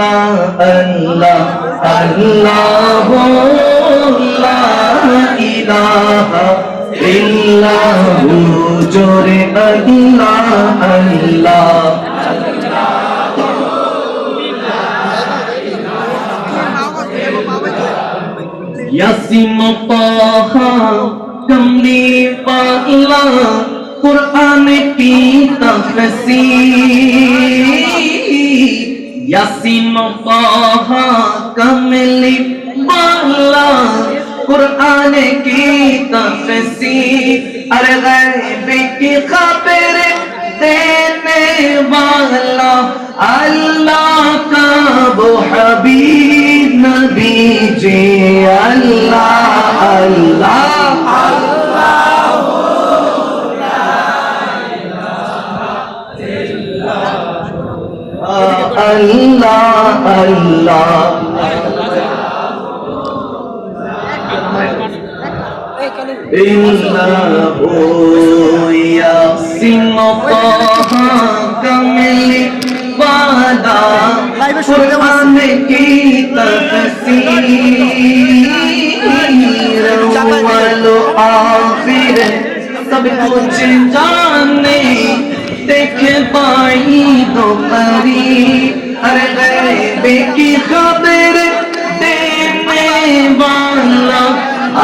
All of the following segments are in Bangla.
আল্লাহ আল্লাহ ইলাহা ইল্লাহু জোরে আল্লাহ আল্লাহ। ইয়াসিন তাহা কমলি পাগলা কুরআন কি তফসীর? ইয়াসিন তাহা কামলি বালা قرآن کی تفسیر اور غیب کی خبر دینے والا اللہ کا وہ حبیب نبی جی اللہ اللہ اللہ আল্লাহ إنه يعصم طه كمل بعدا قرآن کی تفسیر والآخر سب کچھ جانے دیکھ پائی دو قریب परी अरे गैबे की खबर देने वाला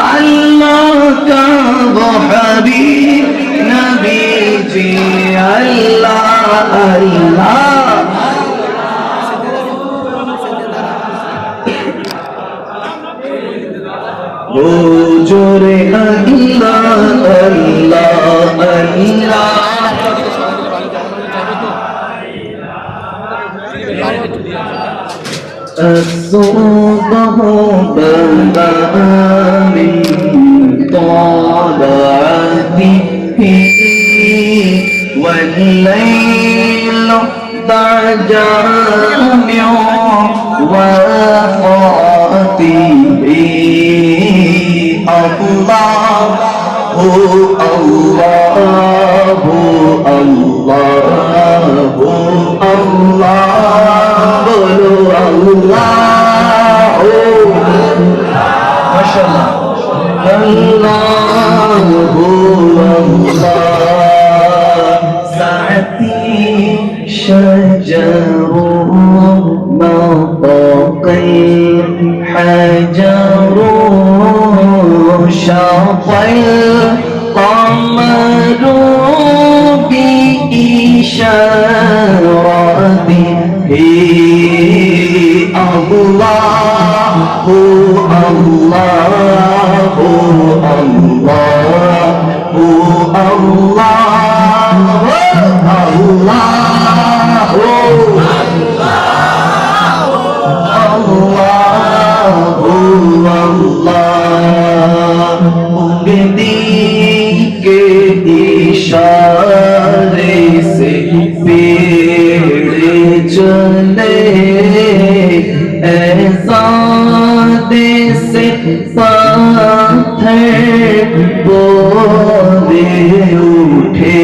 अल्लाह का वो हबीब नबी जी अल्लाह अल्लाह ओ जोरे अल्लाह अल्लाह अल्लाह الصبح بدا من طلعته والليل جامع وفاته الله الله الله شط القمر بإشارته পাথে বলে উঠে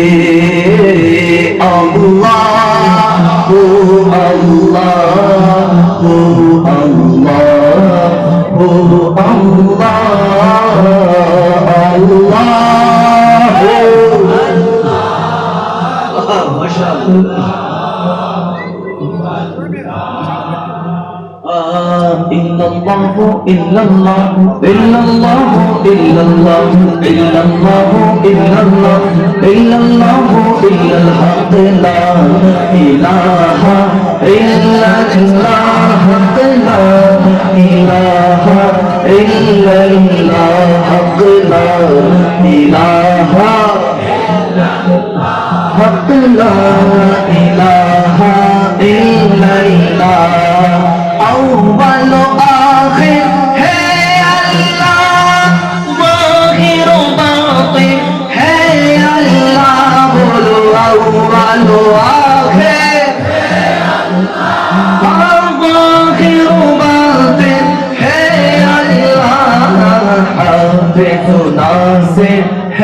আল্লাহ ও আল্লাহ ও আল্লাহ ও আল্লাহ আল্লাহ মাশাআল্লাহ إلا الله إلا الله إلا الحق لا إله إلا الله لا إله إلا الله لا إله حق لا إله إلا الله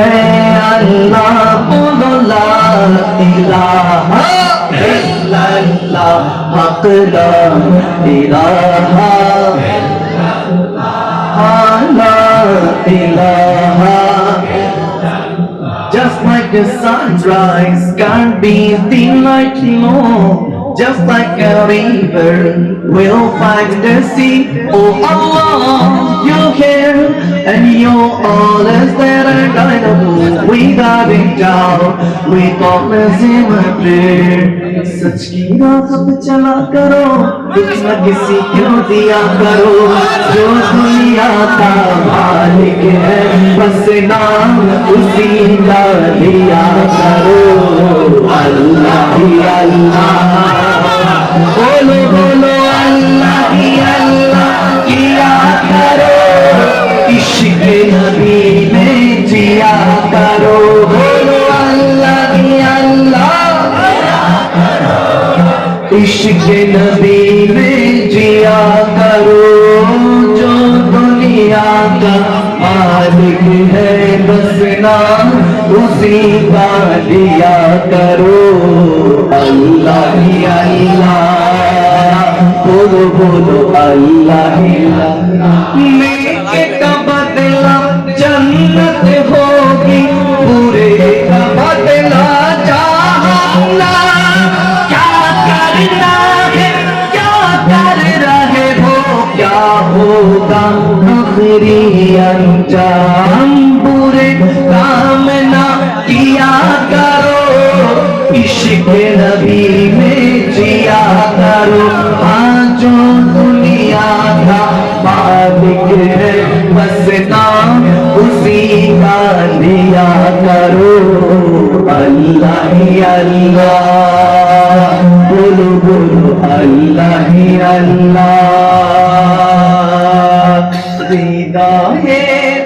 Allah, Allah, Allah, Allah, Allah, Allah, Just like a sunrise can't be the like moon just like a river will find the sea. Oh Allah, you can. And you're all is that I kind of We got it down, we this in my prayer. सच की राह पे चला करो दुख न किसी को दिया करो जो दुनिया का मालिक है बस नाम उसी का लिया करो अल्लाह ही अल्लाह बोलो बोलो अल्लाह इश्क नबी में जिया करो, जो दुनिया का मालिक है, बस नाम उसी का लिया करो। अल्लाह ही अल्लाह, बोलो बोलो, अल्लाह ही अल्लाह। का बदला जन्नत होगी দিয়া করো আল্লাহ আল্লাহ। বলো বলো আল্লাহ আল্লাহ। হৃদয়ে